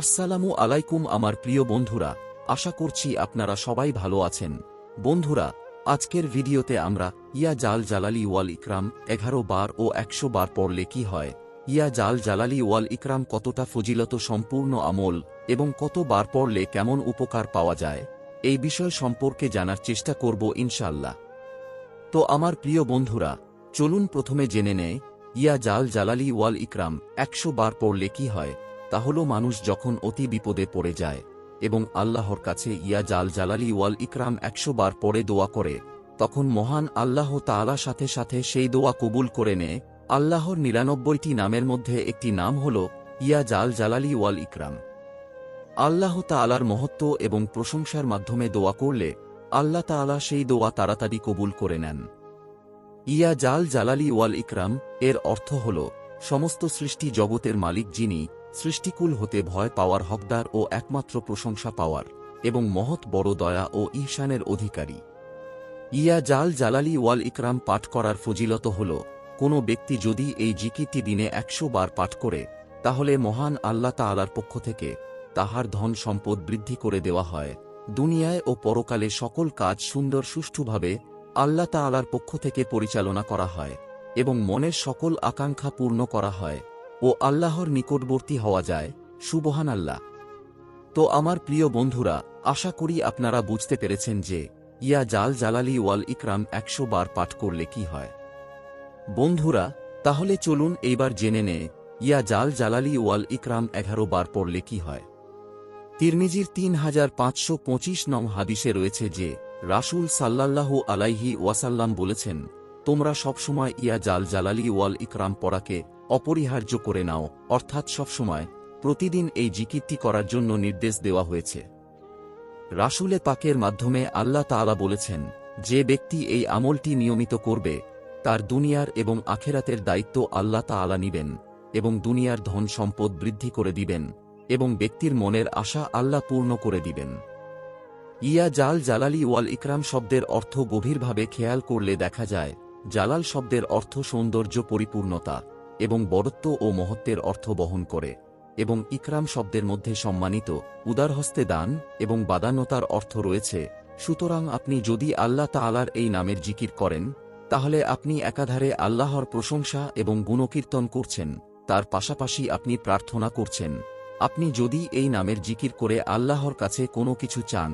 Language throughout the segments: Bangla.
আসসালামু আলাইকুম আমার প্রিয় বন্ধুরা, আশা করছি আপনারা সবাই ভালো আছেন। বন্ধুরা, আজকের ভিডিওতে আমরা ইয়া জাল জালালি ওয়াল ইকরাম এগারো বার ও একশো বার পড়লে কি হয়? ইয়া জাল জালালি ওয়াল ইকরাম কতটা ফজিলত সম্পূর্ণ আমল এবং কত বার পড়লে কেমন উপকার পাওয়া যায়? এই বিষয় সম্পর্কে জানার চেষ্টা করব ইনশাল্লাহ তো আমার প্রিয় বন্ধুরা, চলুন প্রথমে জেনে নেয় ইয়া জাল জালালি ওয়াল ইকরাম একশো বার পড়লে কি হয়? তা হল মানুষ যখন অতি বিপদে পড়ে যায় এবং আল্লাহর কাছে, ইয়া জাল জালালি ওয়াল ইকরাম একশো বার পরে দোয়া করে, তখন মহান আল্লাহ তাআলা সাথে সাথে সেই দোয়া কবুল করে নেয়। আল্লাহর নিরানব্বইটি নামের মধ্যে একটি নাম হল, ইয়া জাল জালালি ওয়াল ইকরাম। আল্লাহ তাআলার মহত্ব এবং প্রশংসার মাধ্যমে দোয়া করলে, আল্লাহ তাআলা সেই দোয়া তাড়াতাড়ি কবুল করে নেন। ইয়া জাল জালালি ওয়াল ইকরাম এর অর্থ হল, সমস্ত সৃষ্টি জগতের মালিক যিনি সৃষ্টিকুল হতে ভয় পাওয়ার হকদার ও একমাত্র প্রশংসা পাওয়ার, এবং মহৎ বড় দয়া ও ঈশানের অধিকারী। ইয়া জাল জালালি ওয়াল ইকরাম পাঠ করার ফজিলত হল, কোনো ব্যক্তি যদি এই জিকিরটি দিনে একশো বার পাঠ করে, তাহলে মহান আল্লাহ তাআলার পক্ষ থেকে তাহার ধন সম্পদ বৃদ্ধি করে দেওয়া হয়। দুনিয়ায় ও পরকালে সকল কাজ সুন্দর সুষ্ঠুভাবে আল্লাহ তাআলার পক্ষ থেকে পরিচালনা করা হয়, এবং মনের সকল আকাঙ্ক্ষা পূর্ণ করা হয়। ও আল্লাহর নিকটবর্তী হওয়া যায়, সুবহান আল্লাহ। তো আমার প্রিয় বন্ধুরা, আশা করি আপনারা বুঝতে পেরেছেন যে, ইয়া জাল জালালি ওয়াল ইকরাম একশো বার পাঠ করলে কি হয়। বন্ধুরা, তাহলে চলুন এইবার জেনে নে ইয়া জাল জালালি ওয়াল ইকরাম এগারো বার পড়লে কি হয়। তিরমিজির তিন হাজার পাঁচশো পঁচিশ নং হাদিসে রয়েছে যে, রাসূল সাল্লাল্লাহু আলাইহি ওয়াসাল্লাম বলেছেন তোমরা সবসময় ইয়া জাল জালালি ওয়াল ইকরাম পড়াকে অপরিহার্য করে নাও, অর্থাৎ সবসময় প্রতিদিন এই জিকিরটি করার জন্য নির্দেশ দেওয়া হয়েছে। রাসূলে পাকের মাধ্যমে আল্লাহ তাআলা বলেছেন, যে ব্যক্তি এই আমলটি নিয়মিত করবে, তার দুনিয়ার এবং আখেরাতের দায়িত্ব আল্লাহ তাআলা নিবেন এবং দুনিয়ার ধন সম্পদ বৃদ্ধি করে দিবেন এবং ব্যক্তির মনের আশা আল্লাহ পূর্ণ করে দিবেন। ইয়া জাল জালালি ওয়াল ইকরাম শব্দের অর্থ গভীরভাবে খেয়াল করলে দেখা যায় জালাল শব্দের অর্থ সৌন্দর্য পরিপূর্ণতা এবং বরত্ব ও মহত্বের অর্থ বহন করে এবং ইকরাম শব্দের মধ্যে সম্মানিত উদারহস্তে দান এবং বাদান্যতার অর্থ রয়েছে, সুতরাং আপনি যদি আল্লাহ তাআলার এই নামের জিকির করেন, তাহলে আপনি একাধারে আল্লাহর প্রশংসা এবং গুণকীর্তন করছেন, তার পাশাপাশি আপনি প্রার্থনা করছেন। আপনি যদি এই নামের জিকির করে আল্লাহর কাছে কোনো কিছু চান,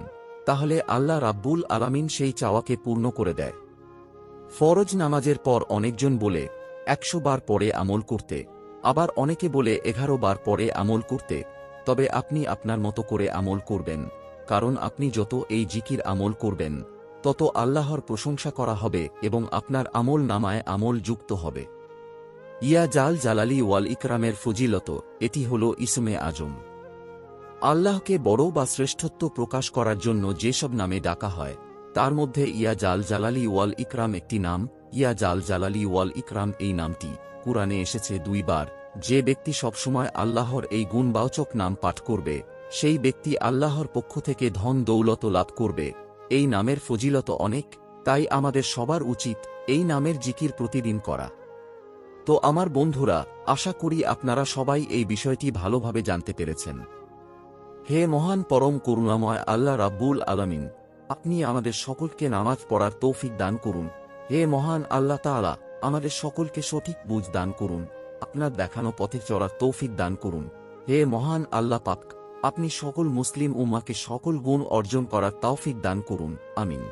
তাহলে আল্লাহ রাব্বুল আলামিন সেই চাওয়াকে পূর্ণ করে দেয়। ফরজ নামাজের পর অনেকজন বলে, একশো বার পরে আমল করতে। আবার অনেকে বলে, এগারো বার পরে আমল করতে। তবে আপনি আপনার মতো করে আমল করবেন, কারণ আপনি যত এই জিকির আমল করবেন, তত আল্লাহর প্রশংসা করা হবে এবং আপনার আমল নামায় আমল যুক্ত হবে। ইয়া জাল জালালি ওয়াল ইকরামের ফজিলত, এটি হল ইসমে আজম। আল্লাহকে বড় বা শ্রেষ্ঠত্ব প্রকাশ করার জন্য যেসব নামে ডাকা হয় তার মধ্যে ইয়া জাল জালালি ওয়াল ইকরাম একটি নাম, ইয়া জাল জালালি ওয়াল ইকরাম এই নামটি। কুরআনে এসেছে দুইবার, যে ব্যক্তি সবসময় আল্লাহর এই গুণবাচক নাম পাঠ করবে, সেই ব্যক্তি আল্লাহর পক্ষ থেকে ধন দৌলত লাভ করবে। এই নামের ফজিলত অনেক, তাই আমাদের সবার উচিত এই নামের জিকির প্রতিদিন করা। তো আমার বন্ধুরা, আশা করি আপনারা সবাই এই বিষয়টি ভালোভাবে জানতে পেরেছেন। হে মহান পরম করুণাময় আল্লাহ রাব্বুল আলামিন আপনি আমাদের সকলকে নামাজ পড়ার তৌফিক দান করুন। হে মহান আল্লাহ তাআলা, আমাদের সকলকে সঠিক বুঝ দান করুন। আপনার দেখানো পথে চলার তৌফিক দান করুন। হে মহান আল্লাহ পাক, আপনি সকল মুসলিম উম্মাকে সকল গুণ অর্জন করার তৌফিক দান করুন। আমিন।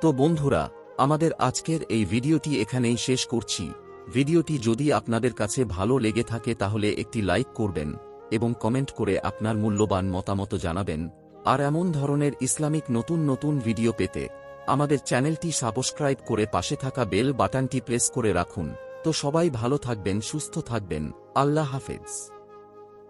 তো বন্ধুরা, আমাদের আজকের এই ভিডিওটি এখানেই শেষ করছি। ভিডিওটি যদি আপনাদের কাছে ভালো লেগে থাকে তাহলে একটি লাইক করবেন এবং কমেন্ট করে আপনার মূল্যবান মতামত জানাবেন। আর এমন ধরনের ইসলামিক নতুন নতুন ভিডিও পেতে আমাদের চ্যানেলটি সাবস্ক্রাইব করে পাশে থাকা বেল বাটনটি প্রেস করে রাখুন। তো সবাই ভালো থাকবেন, সুস্থ থাকবেন। আল্লাহ হাফেজ।